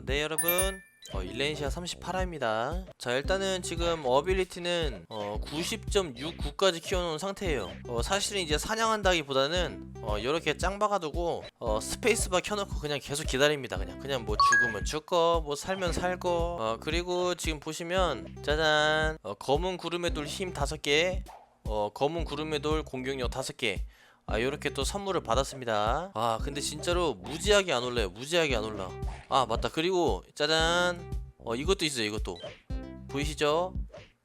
어, 네 여러분. 어, 일렌시아 38화입니다. 자 일단은 지금 어빌리티는 어, 90.69까지 키워놓은 상태예요. 어, 사실은 이제 사냥한다기보다는 어, 이렇게 짱 박아두고 어, 스페이스바 켜놓고 그냥 계속 기다립니다 그냥. 그냥 뭐 죽으면 죽고 뭐 살면 살고. 어, 그리고 지금 보시면 짜잔. 어, 검은 구름의 돌힘 5개. 어, 검은 구름의 돌 공격력 5개 아 요렇게 또 선물을 받았습니다. 아 근데 진짜로 무지하게 안 올라요 무지하게 안 올라. 아 맞다. 그리고 짜잔. 어 이것도 있어요 이것도. 보이시죠?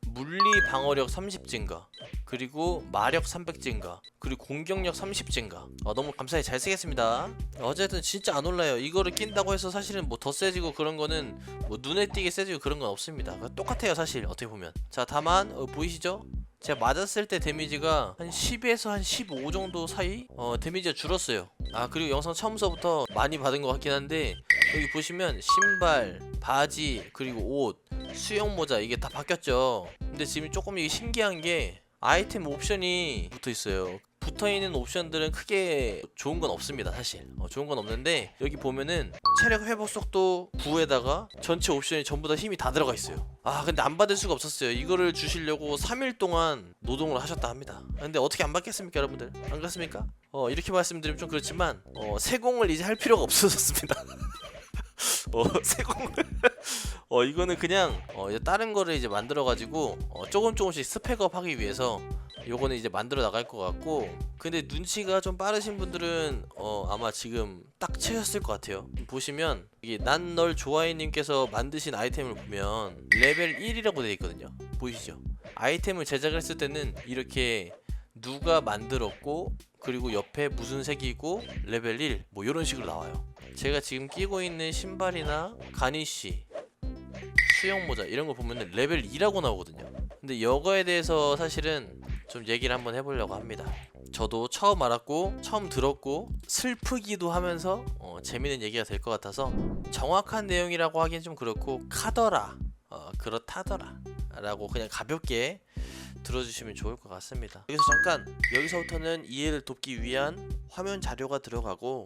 물리 방어력 30 증가 그리고 마력 300 증가 그리고 공격력 30 증가. 아, 너무 감사히 잘 쓰겠습니다. 어쨌든 진짜 안 올라요. 이거를 낀다고 해서 사실은 뭐 더 세지고 그런 거는 뭐 눈에 띄게 세지고 그런 건 없습니다. 그러니까 똑같아요 사실. 어떻게 보면. 자 다만 어, 보이시죠? 제가 맞았을 때 데미지가 한 10에서 한 15 정도 사이 어 데미지가 줄었어요. 아 그리고 영상 처음서부터 많이 받은 것 같긴 한데 여기 보시면 신발 바지 그리고 옷 수영 모자 이게 다 바뀌었죠. 근데 지금 조금 이게 신기한 게 아이템 옵션이 붙어 있어요. 붙어 있는 옵션들은 크게 좋은 건 없습니다 사실. 어, 좋은 건 없는데 여기 보면은 체력 회복 속도 9에다가 전체 옵션이 전부 다 힘이 다 들어가 있어요. 아 근데 안 받을 수가 없었어요. 이거를 주시려고 3일 동안 노동을 하셨다 합니다. 근데 어떻게 안 받겠습니까 여러분들? 안 그렇습니까? 어 이렇게 말씀드리면 좀 그렇지만 어 세공을 이제 할 필요가 없어졌습니다. 어 세공을 어 이거는 그냥 어 이제 다른 거를 이제 만들어 가지고 어 조금 조금씩 스펙업 하기 위해서 요거는 이제 만들어 나갈 것 같고 근데 눈치가 좀 빠르신 분들은 어 아마 지금 딱 채셨을 것 같아요. 보시면 이게 난 널 좋아해 님께서 만드신 아이템을 보면 레벨 1이라고 되어 있거든요. 보이시죠? 아이템을 제작을 했을 때는 이렇게 누가 만들었고 그리고 옆에 무슨 색이고 레벨 1 뭐 이런 식으로 나와요. 제가 지금 끼고 있는 신발이나 가니쉬 수영 모자 이런 거 보면 레벨 2라고 나오거든요. 근데 이거에 대해서 사실은 좀 얘기를 한번 해보려고 합니다. 저도 처음 알았고 처음 들었고 슬프기도 하면서 어, 재밌는 얘기가 될 것 같아서 정확한 내용이라고 하기엔 좀 그렇고 카더라 어, 그렇다더라 라고 그냥 가볍게 들어주시면 좋을 것 같습니다. 여기서 잠깐 여기서부터는 이해를 돕기 위한 화면 자료가 들어가고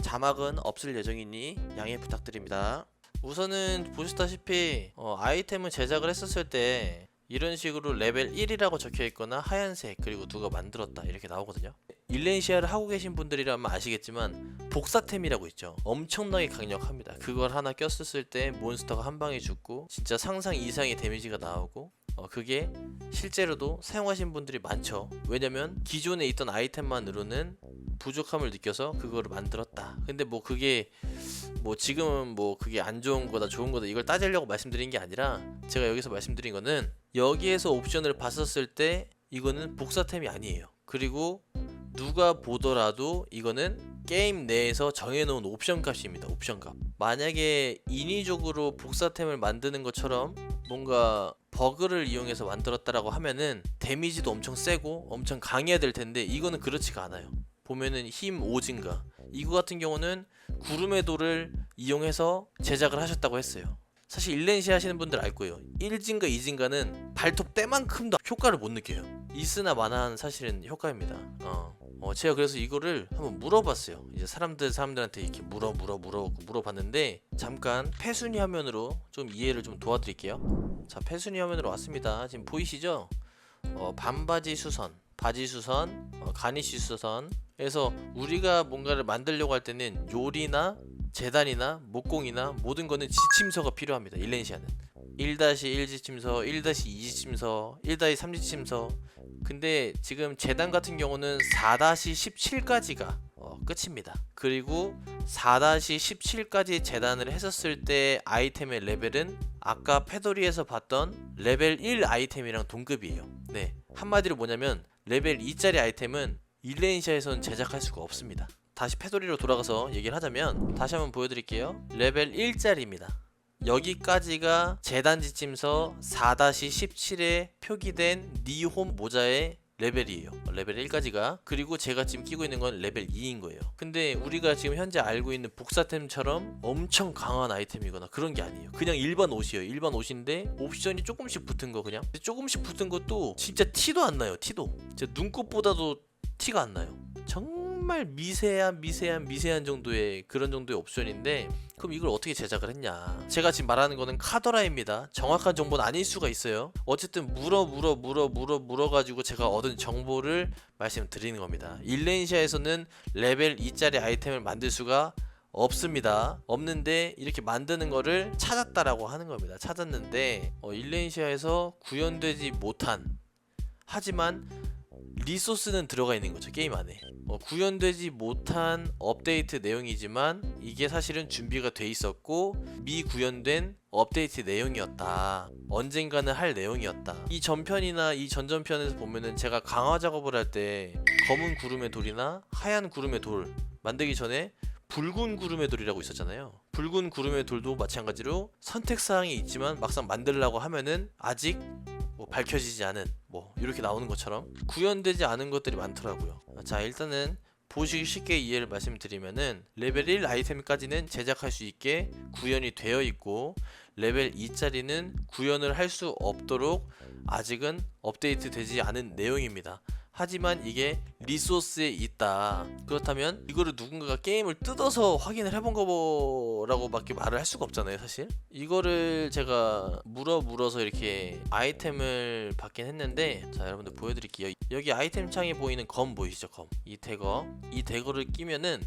자막은 없을 예정이니 양해 부탁드립니다. 우선은 보시다시피 어, 아이템을 제작을 했었을 때 이런 식으로 레벨 1이라고 적혀 있거나 하얀색 그리고 누가 만들었다 이렇게 나오거든요. 일렌시아를 하고 계신 분들이라면 아시겠지만 복사템이라고 있죠. 엄청나게 강력합니다. 그걸 하나 꼈었을 때 몬스터가 한 방에 죽고 진짜 상상 이상의 데미지가 나오고 어, 그게 실제로도 사용하신 분들이 많죠. 왜냐면 기존에 있던 아이템만으로는 부족함을 느껴서 그거를 만들었다. 근데 뭐 그게 뭐 지금은 뭐 그게 안 좋은 거다 좋은 거다 이걸 따지려고 말씀드린 게 아니라 제가 여기서 말씀드린 거는 여기에서 옵션을 봤었을 때 이거는 복사템이 아니에요. 그리고 누가 보더라도 이거는 게임 내에서 정해놓은 옵션 값입니다. 옵션 값. 만약에 인위적으로 복사템을 만드는 것처럼 뭔가 버그를 이용해서 만들었다라고 하면은 데미지도 엄청 세고 엄청 강해야 될 텐데 이거는 그렇지가 않아요. 보면은 힘 5증가. 이거 같은 경우는 구름의 돌을 이용해서 제작을 하셨다고 했어요. 사실 일렌시 하시는 분들 알 거예요. 1진가 2진가는 발톱 때만큼도 효과를 못 느껴요. 있으나 마나한 사실은 효과입니다. 어. 어, 제가 그래서 이거를 한번 물어봤어요. 이제 사람들 사람들한테 이렇게 물어 물어 물어 물어봤는데 잠깐 패순위 화면으로 좀 이해를 좀 도와드릴게요. 자 패순위 화면으로 왔습니다. 지금 보이시죠? 어, 반바지 수선, 바지 수선, 어, 가니쉬 수선에서 우리가 뭔가를 만들려고 할 때는 요리나 재단이나 목공이나 모든 거는 지침서가 필요합니다. 일렌시아는 1-1 지침서, 1-2 지침서, 1-3 지침서. 근데 지금 재단 같은 경우는 4-17까지가 어, 끝입니다. 그리고 4-17까지 재단을 했었을 때 아이템의 레벨은 아까 페도리에서 봤던 레벨 1 아이템이랑 동급이에요. 네. 한마디로 뭐냐면 레벨 2짜리 아이템은 일레인시아에서는 제작할 수가 없습니다. 다시 페도리로 돌아가서 얘기를 하자면 다시 한번 보여드릴게요. 레벨 1짜리입니다. 여기까지가 재단 지침서 4-17에 표기된 니홈 모자의 레벨이에요. 레벨 1까지가. 그리고 제가 지금 끼고 있는 건 레벨 2인 거예요. 근데 우리가 지금 현재 알고 있는 복사템처럼 엄청 강한 아이템이거나 그런 게 아니에요. 그냥 일반 옷이에요. 일반 옷인데 옵션이 조금씩 붙은 거 그냥. 조금씩 붙은 것도 진짜 티도 안 나요. 티도. 제 눈곱보다도 티가 안 나요. 정말 정말 미세한 미세한 미세한 정도의 그런 정도의 옵션인데 그럼 이걸 어떻게 제작을 했냐 제가 지금 말하는 거는 카더라입니다 정확한 정보는 아닐 수가 있어요 어쨌든 물어 물어 물어 물어 물어 가지고 제가 얻은 정보를 말씀드리는 겁니다 일렌시아에서는 레벨 2짜리 아이템을 만들 수가 없습니다. 없는데 이렇게 만드는 거를 찾았다라고 하는 겁니다. 찾았는데 어, 일렌시아에서 구현되지 못한 하지만 리소스는 들어가 있는 거죠 게임 안에. 어, 구현되지 못한 업데이트 내용이지만 이게 사실은 준비가 돼 있었고 미구현된 업데이트 내용이었다. 언젠가는 할 내용이었다. 이 전편이나 이 전전편에서 보면은 제가 강화 작업을 할 때 검은 구름의 돌이나 하얀 구름의 돌 만들기 전에 붉은 구름의 돌이라고 있었잖아요. 붉은 구름의 돌도 마찬가지로 선택 사항이 있지만 막상 만들려고 하면은 아직 뭐 밝혀지지 않은 뭐 이렇게 나오는 것처럼 구현되지 않은 것들이 많더라고요. 자 일단은 보시기 쉽게 이해를 말씀드리면은 레벨 1 아이템까지는 제작할 수 있게 구현이 되어 있고 레벨 2짜리는 구현을 할 수 없도록 아직은 업데이트 되지 않은 내용입니다. 하지만 이게 리소스에 있다. 그렇다면 이거를 누군가가 게임을 뜯어서 확인을 해본 거라고 밖에 말을 할 수가 없잖아요, 사실. 이거를 제가 물어 물어서 이렇게 아이템을 받긴 했는데, 자 여러분들 보여드릴게요. 여기 아이템 창에 보이는 검 보이시죠, 검. 이 대거, 이 대거를 끼면은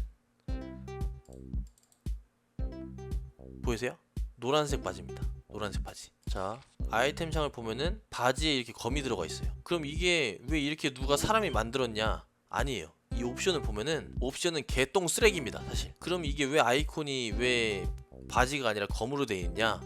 보이세요? 노란색 바지입니다. 노란색 바지. 자, 아이템 창을 보면은 바지에 이렇게 검이 들어가 있어요. 그럼 이게 왜 이렇게 누가 사람이 만들었냐? 아니에요. 이 옵션을 보면은 옵션은 개똥 쓰레기입니다, 사실. 그럼 이게 왜 아이콘이 왜 바지가 아니라 검으로 되어 있냐?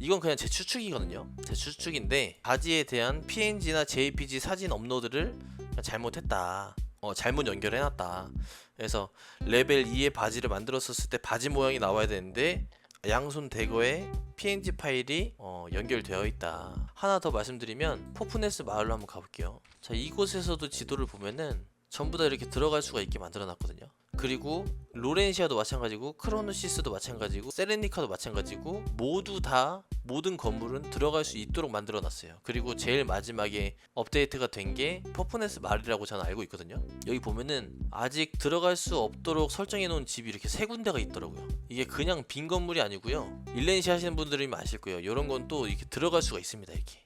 이건 그냥 제 추측이거든요. 제 추측인데 바지에 대한 PNG나 JPG 사진 업로드를 잘못했다. 어, 잘못 연결해놨다. 그래서 레벨 2의 바지를 만들었었을 때 바지 모양이 나와야 되는데 양손 대거에 PNG 파일이 어, 연결되어 있다. 하나 더 말씀드리면 포프네스 마을로 한번 가볼게요. 자 이곳에서도 지도를 보면은 전부 다 이렇게 들어갈 수가 있게 만들어 놨거든요. 그리고 로렌시아도 마찬가지고 크로노시스도 마찬가지고 세레니카도 마찬가지고 모두 다 모든 건물은 들어갈 수 있도록 만들어 놨어요. 그리고 제일 마지막에 업데이트가 된 게 퍼프네스 마을이라고 저는 알고 있거든요. 여기 보면은 아직 들어갈 수 없도록 설정해 놓은 집이 이렇게 세 군데가 있더라고요. 이게 그냥 빈 건물이 아니고요. 일렌시 하시는 분들이면 아실 거예요. 이런 건 또 이렇게 들어갈 수가 있습니다. 이렇게.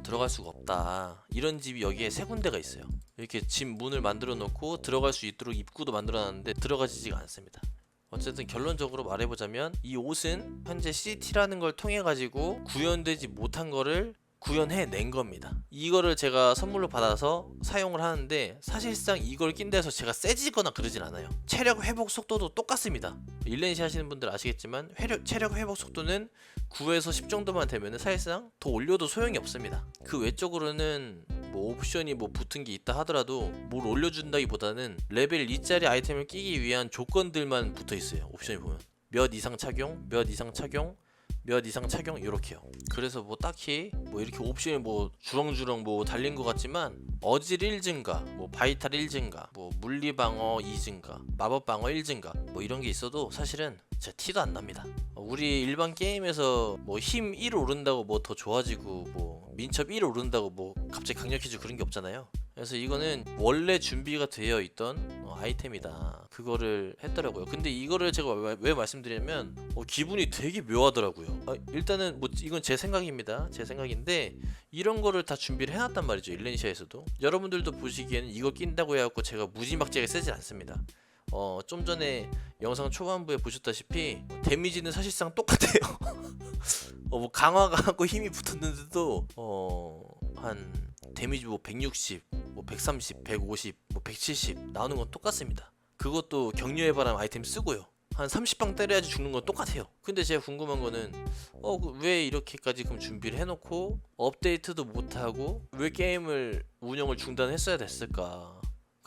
어, 들어갈 수가 없다. 이런 집이 여기에 세 군데가 있어요. 이렇게 집 문을 만들어 놓고 들어갈 수 있도록 입구도 만들어 놨는데 들어가지지가 않습니다. 어쨌든 결론적으로 말해보자면 이 옷은 현재 CT라는 걸 통해 가지고 구현되지 못한 거를 구현해낸 겁니다. 이거를 제가 선물로 받아서 사용을 하는데 사실상 이걸 낀 데서 제가 세지거나 그러진 않아요. 체력 회복 속도도 똑같습니다. 일렌시 하시는 분들 아시겠지만 회력, 체력 회복 속도는 9에서 10 정도만 되면 사실상 더 올려도 소용이 없습니다. 그 외적으로는 뭐 옵션이 뭐 붙은 게 있다 하더라도 뭘 올려준다기보다는 레벨 2짜리 아이템을 끼기 위한 조건들만 붙어 있어요. 옵션이 보면 몇 이상 착용, 몇 이상 착용, 몇 이상 착용 이렇게요. 그래서 뭐 딱히 뭐 이렇게 옵션이 뭐 주렁주렁 뭐 달린 것 같지만 어질 1 증가, 뭐 바이탈 1 증가, 뭐 물리 방어 2 증가, 마법 방어 1 증가 뭐 이런 게 있어도 사실은 제 티도 안 납니다. 우리 일반 게임에서 뭐 힘 1 오른다고 뭐 더 좋아지고 뭐 민첩 1 오른다고 뭐 갑자기 강력해지고 그런 게 없잖아요. 그래서 이거는 원래 준비가 되어 있던 어, 아이템이다. 그거를 했더라고요. 근데 이거를 제가 왜, 왜 말씀드리냐면 어, 기분이 되게 묘하더라고요. 아, 일단은 뭐 이건 제 생각입니다. 제 생각인데 이런 거를 다 준비를 해놨단 말이죠. 일렌시아에서도 여러분들도 보시기에는 이거 낀다고 해갖고 제가 무지막지하게 쓰진 않습니다. 어, 좀 전에 영상 초반부에 보셨다시피 데미지는 사실상 똑같아요. 어, 뭐 강화가 하고 힘이 붙었는데도 어, 한 데미지 뭐 160, 뭐 130, 150, 뭐 170 나오는 건 똑같습니다. 그것도 격려의 바람 아이템 쓰고요. 한 30방 때려야지 죽는 건 똑같아요. 근데 제가 궁금한 거는 어 왜 이렇게까지 그럼 준비를 해놓고 업데이트도 못하고 왜 게임을 운영을 중단했어야 됐을까?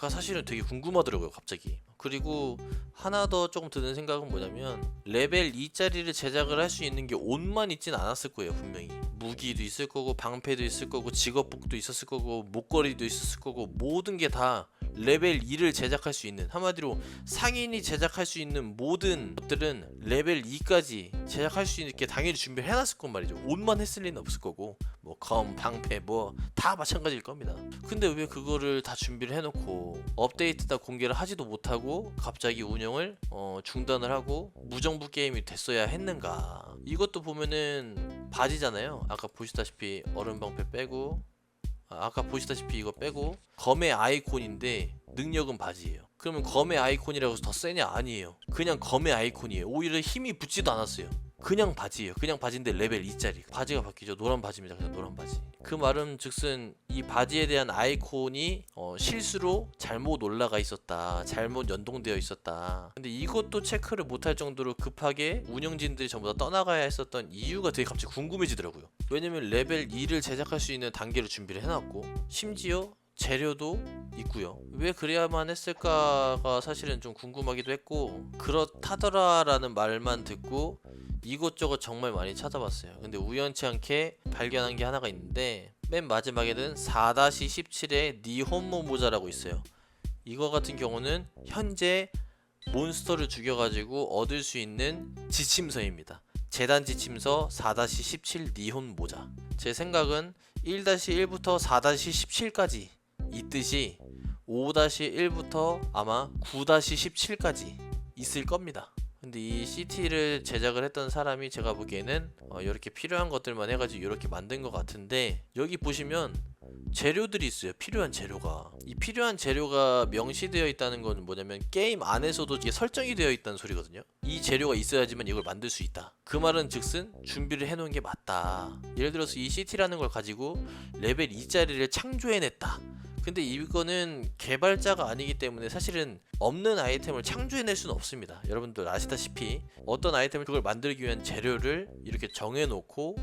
가 사실은 되게 궁금하더라고요 갑자기. 그리고 하나 더 조금 드는 생각은 뭐냐면 레벨 2짜리를 제작을 할 수 있는 게 옷만 있진 않았을 거예요 분명히. 무기도 있을 거고 방패도 있을 거고 직업복도 있었을 거고 목걸이도 있었을 거고 모든 게 다 레벨 2를 제작할 수 있는 한마디로 상인이 제작할 수 있는 모든 것들은 레벨 2까지 제작할 수 있게 당연히 준비를 해놨을 건 말이죠. 옷만 했을 리는 없을 거고 뭐 검, 방패 뭐 다 마찬가지일 겁니다. 근데 왜 그거를 다 준비를 해놓고 업데이트 다 공개를 하지도 못하고 갑자기 운영을 어, 중단을 하고 무정부 게임이 됐어야 했는가? 이것도 보면은 바지잖아요. 아까 보시다시피 얼음 방패 빼고 아, 아까 보시다시피 이거 빼고 검의 아이콘인데 능력은 바지예요. 그러면 검의 아이콘이라고 해서 더 세냐? 아니에요. 그냥 검의 아이콘이에요. 오히려 힘이 붙지도 않았어요. 그냥 바지예요. 그냥 바지인데 레벨 2짜리. 바지가 바뀌죠. 노란 바지입니다. 그냥 노란 바지. 그 말은 즉슨 이 바지에 대한 아이콘이 어, 실수로 잘못 올라가 있었다. 잘못 연동되어 있었다. 근데 이것도 체크를 못할 정도로 급하게 운영진들이 전부 다 떠나가야 했었던 이유가 되게 갑자기 궁금해지더라고요. 왜냐면 레벨 2를 제작할 수 있는 단계를 준비를 해놨고 심지어 재료도 있고요. 왜 그래야만 했을까가 사실은 좀 궁금하기도 했고 그렇다더라라는 말만 듣고 이곳저곳 정말 많이 찾아봤어요. 근데 우연치 않게 발견한 게 하나가 있는데 맨 마지막에는 4-17의 니혼모 모자라고 있어요. 이거 같은 경우는 현재 몬스터를 죽여가지고 얻을 수 있는 지침서입니다. 재단 지침서 4-17 니혼 모자. 제 생각은 1-1부터 4-17까지 있듯이 5-1부터 아마 9-17까지 있을 겁니다. 근데 이 CT를 제작을 했던 사람이 제가 보기에는 어, 이렇게 필요한 것들만 해가지고 이렇게 만든 것 같은데 여기 보시면 재료들이 있어요. 필요한 재료가. 이 필요한 재료가 명시되어 있다는 건 뭐냐면 게임 안에서도 이게 설정이 되어 있다는 소리거든요. 이 재료가 있어야지만 이걸 만들 수 있다. 그 말은 즉슨 준비를 해놓은 게 맞다. 예를 들어서 이 CT라는 걸 가지고 레벨 2짜리를 창조해냈다. 근데 이거는 개발자가 아니기 때문에 사실은 없는 아이템을 창조해낼 수는 없습니다. 여러분들 아시다시피 어떤 아이템을 그걸 만들기 위한 재료를 이렇게 정해놓고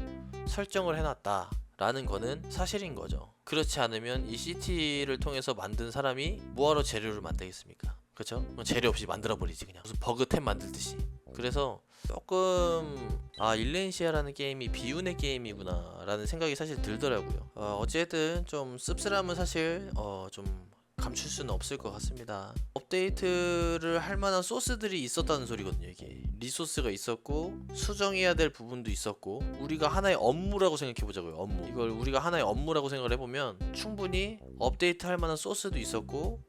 설정을 해놨다. 라는 거는 사실인 거죠. 그렇지 않으면 이 CT를 통해서 만든 사람이 뭐하러 재료를 만들겠습니까? 그렇죠? 재료 없이 만들어 버리지 그냥 무슨 버그템 만들듯이. 그래서 조금 아 일렌시아라는 게임이 비운의 게임이구나 라는 생각이 사실 들더라고요. 어, 어쨌든 좀 씁쓸함은 사실 어, 좀 감출 수는 없을 것 같습니다. 업데이트를 할 만한 소스들이 있었다는 소리거든요, 이게. 리소스가 있었고, 수정해야 될 부분도 있었고, 우리가 하나의 업무라고 생각해 보자고요, 업무. 이걸 우리가 하나의 업무라고 생각을 해보면, 충분히 업데이트 할 만한 소스도 있었고,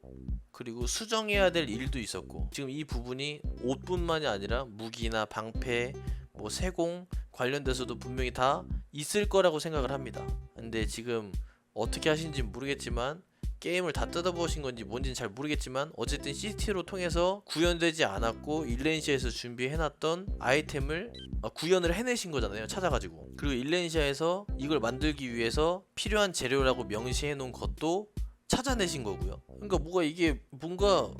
그리고 수정해야 될 일도 있었고, 지금 이 부분이 옷뿐만이 아니라 무기나 방패, 뭐 세공 관련돼서도 분명히 다 있을 거라고 생각을 합니다. 근데 지금 어떻게 하신지 모르겠지만, 게임을 다 뜯어보신 건지 뭔지는 잘 모르겠지만 어쨌든 CT로 통해서 구현되지 않았고 일렌시아에서 준비해놨던 아이템을 아, 구현을 해내신 거잖아요 찾아가지고 그리고 일렌시아에서 이걸 만들기 위해서 필요한 재료라고 명시해놓은 것도 찾아내신 거고요 그러니까 뭐가 이게 뭔가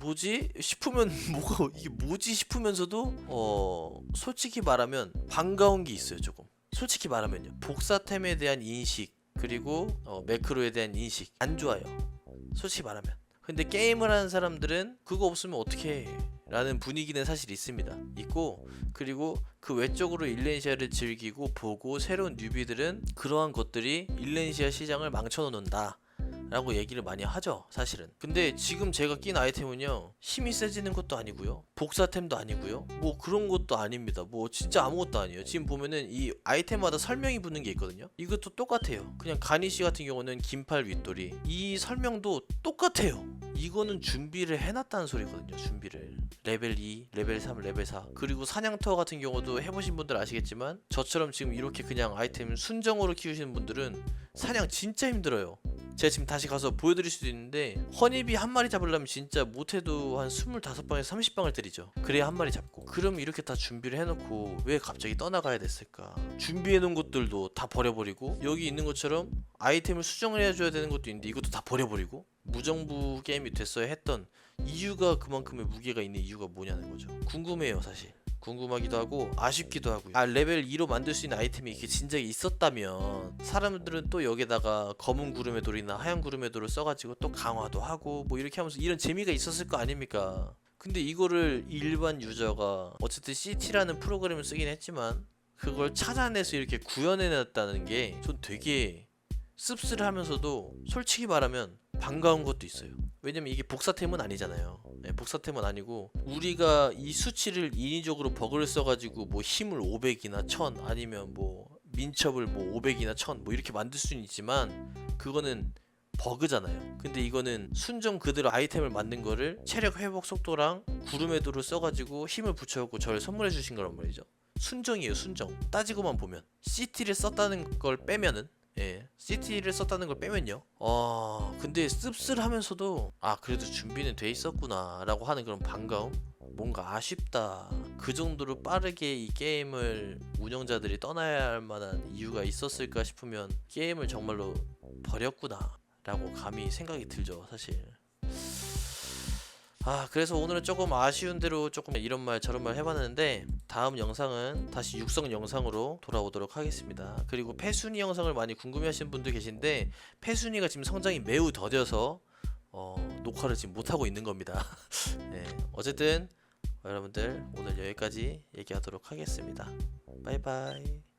뭐지 싶으면 뭐가 이게 뭐지 싶으면서도 어 솔직히 말하면 반가운 게 있어요 조금 솔직히 말하면요 복사템에 대한 인식 그리고 어, 매크로에 대한 인식 안 좋아요. 솔직히 말하면. 근데 게임을 하는 사람들은 그거 없으면 어떻게 해? 라는 분위기는 사실 있습니다. 있고 그리고 그 외적으로 일렌시아를 즐기고 보고 새로운 뉴비들은 그러한 것들이 일렌시아 시장을 망쳐놓는다. 라고 얘기를 많이 하죠 사실은. 근데 지금 제가 낀 아이템은요 힘이 세지는 것도 아니고요 복사템도 아니고요 뭐 그런 것도 아닙니다. 뭐 진짜 아무것도 아니에요. 지금 보면은 이 아이템마다 설명이 붙는 게 있거든요. 이것도 똑같아요. 그냥 가니시 같은 경우는 긴팔 윗돌이. 이 설명도 똑같아요. 이거는 준비를 해놨다는 소리거든요 준비를. 레벨 2, 레벨 3, 레벨 4 그리고 사냥터 같은 경우도 해보신 분들 아시겠지만 저처럼 지금 이렇게 그냥 아이템 순정으로 키우시는 분들은 사냥 진짜 힘들어요 제가 지금 다시 가서 보여드릴 수도 있는데 허니비 한 마리 잡으려면 진짜 못해도 한 25방에서 30방을 때리죠. 그래야 한 마리 잡고. 그럼 이렇게 다 준비를 해놓고 왜 갑자기 떠나가야 됐을까? 준비해놓은 것들도 다 버려버리고 여기 있는 것처럼 아이템을 수정을 해줘야 되는 것도 있는데 이것도 다 버려버리고 무정부 게임이 됐어야 했던 이유가 그만큼의 무게가 있는 이유가 뭐냐는 거죠. 궁금해요 사실 궁금하기도 하고 아쉽기도 하고요. 아 레벨 2로 만들 수 있는 아이템이 이렇게 진작에 있었다면 사람들은 또 여기다가 검은 구름의 돌이나 하얀 구름의 돌을 써가지고 또 강화도 하고 뭐 이렇게 하면서 이런 재미가 있었을 거 아닙니까? 근데 이거를 일반 유저가 어쨌든 CT라는 프로그램을 쓰긴 했지만 그걸 찾아내서 이렇게 구현해냈다는 게 전 되게 씁쓸하면서도 솔직히 말하면 반가운 것도 있어요. 왜냐면 이게 복사템은 아니잖아요. 네, 복사템은 아니고 우리가 이 수치를 인위적으로 버그를 써가지고 뭐 힘을 500이나 1000 아니면 뭐 민첩을 뭐 500이나 1000 뭐 이렇게 만들 수는 있지만 그거는 버그잖아요. 근데 이거는 순정 그대로 아이템을 만든 거를 체력 회복 속도랑 구름 해도를 써가지고 힘을 붙여갖고 저를 선물해 주신 거란 말이죠. 순정이에요, 순정. 따지고만 보면 CT를 썼다는 걸 빼면은 예, CT를 썼다는 걸 빼면요. 어, 근데 씁쓸하면서도 아 그래도 준비는 돼 있었구나라고 하는 그런 반가움. 뭔가 아쉽다. 그 정도로 빠르게 이 게임을 운영자들이 떠나야 할 만한 이유가 있었을까 싶으면 게임을 정말로 버렸구나. 라고 감히 생각이 들죠, 사실. 아, 그래서 오늘은 조금 아쉬운 대로 조금 이런 말 저런 말 해봤는데 다음 영상은 다시 육성 영상으로 돌아오도록 하겠습니다. 그리고 패순이 영상을 많이 궁금해 하시는 분도 계신데 패순이가 지금 성장이 매우 더뎌서 어, 녹화를 지금 못하고 있는 겁니다. 네, 어쨌든 여러분들 오늘 여기까지 얘기하도록 하겠습니다. 바이바이.